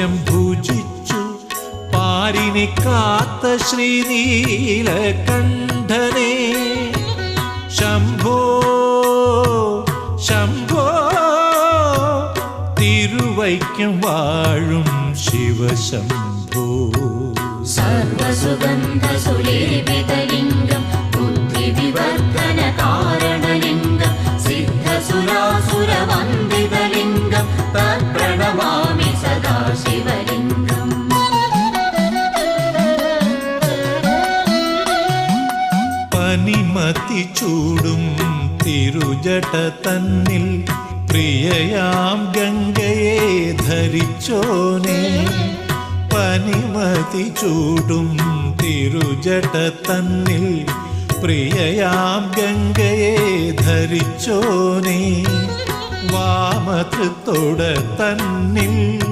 ഭുജിച്ചു. പാരിനെ കാത്ത ശ്രീനീലകണ്ഠനെ. ശംഭോ ശംഭോ തിരുവൈക്കും വാഴും ശിവശംഭോ. സർവസുഗന്ധ പനിമതി ചൂടും തിരുജട തന്നിൽ. പ്രിയയാം ഗംഗയെ ധരിച്ചോനെ. പനിമതി ചൂടും തിരുജട തന്നിൽ. പ്രിയയാം ഗംഗയെ ധരിച്ചോനെ. വാമതൃത്തോട തന്നിൽ.